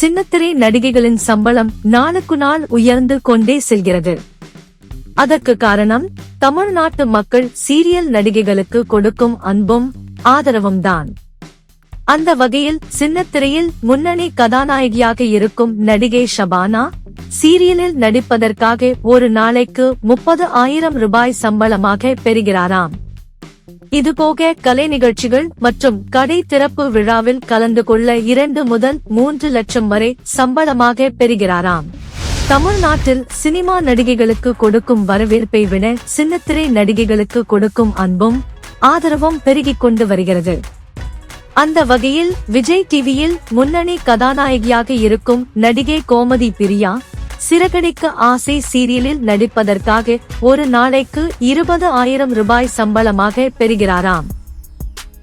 சின்னத்திரை நடிகைகளின் சம்பளம் நாளுக்கு நாள் உயர்ந்து கொண்டே செல்கிறது. அதற்கு காரணம் தமிழ்நாட்டு மக்கள் சீரியல் நடிகைகளுக்கு கொடுக்கும் அன்பும் ஆதரவும் தான் அந்த வகையில் சின்னத்திரையில் முன்னணி கதாநாயகியாக இருக்கும் நடிகை ஷபானா சீரியலில் நடிப்பதற்காக ஒரு நாளைக்கு முப்பது ஆயிரம் ரூபாய் சம்பளமாக பெறுகிறாராம். இதுபோக கலை நிகழ்ச்சிகள் மற்றும் கடை திறப்பு விழாவில் கலந்து கொள்ள இரண்டு முதல் மூன்று லட்சம் வரை சம்பளமாக பெறுகிறாராம். தமிழ்நாட்டில் சினிமா நடிகைகளுக்கு கொடுக்கும் வரவேற்பை விட சின்னத்திரை நடிகைகளுக்கு கொடுக்கும் அன்பும் ஆதரவும் பெருகிக் கொண்டு வருகிறது. அந்த வகையில் விஜய் டிவியில் முன்னணி கதாநாயகியாக இருக்கும் நடிகை கோமதி பிரியா சிறகடிக்க ஆசை சீரியலில் நடிப்பதற்காக ஒரு நாளைக்கு இருபது ஆயிரம் ரூபாய் சம்பளமாக பெறுகிறாராம்.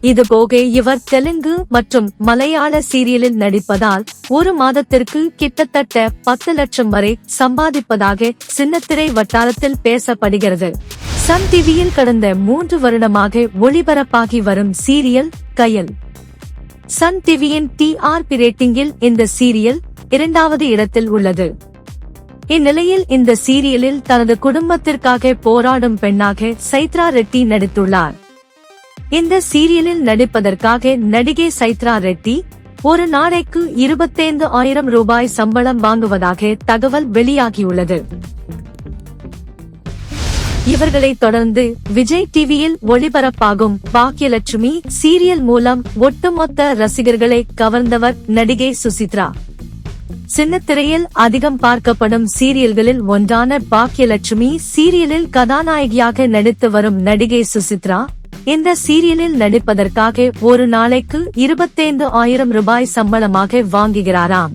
இதுபோக இவர் தெலுங்கு மற்றும் மலையாள சீரியலில் நடிப்பதால் ஒரு மாதத்திற்கு கிட்டத்தட்ட பத்து லட்சம் வரை சம்பாதிப்பதாக சின்னத்திரை வட்டாரத்தில் பேசப்படுகிறது. சன் டிவியில் கடந்த மூன்று வருடமாக ஒளிபரப்பாகி வரும் சீரியல் கயல். சன் டிவியின் டிஆர்பி ரேட்டிங்கில் இந்த சீரியல் இரண்டாவது இடத்தில் உள்ளது. இந்நிலையில் இந்த சீரியலில் தனது குடும்பத்திற்காக போராடும் பெண்ணாக சைத்ரா ரெட்டி நடித்துள்ளார். இந்த சீரியலில் நடிப்பதற்காக நடிகை சைத்ரா ரெட்டி ஒரு நாளைக்கு இருபத்தைந்து ஆயிரம் ரூபாய் சம்பளம் வாங்குவதாக தகவல் வெளியாகியுள்ளது. இவர்களை தொடர்ந்து விஜய் டிவியில் ஒளிபரப்பாகும் பாக்கியலட்சுமி சீரியல் மூலம் ஒட்டுமொத்த ரசிகர்களை கவர்ந்தவர் நடிகை சுசித்ரா. சின்னத்திரையில் அதிகம் பார்க்கப்படும் சீரியல்களில் ஒன்றான பாக்கியலட்சுமி சீரியலில் கதாநாயகியாக நடித்து வரும் நடிகை சுசித்ரா. இந்த சீரியலில் நடிப்பதற்காக ஒரு நாளைக்கு இருபத்தைந்து ஆயிரம் ரூபாய் சம்பளமாக வாங்குகிறாராம்.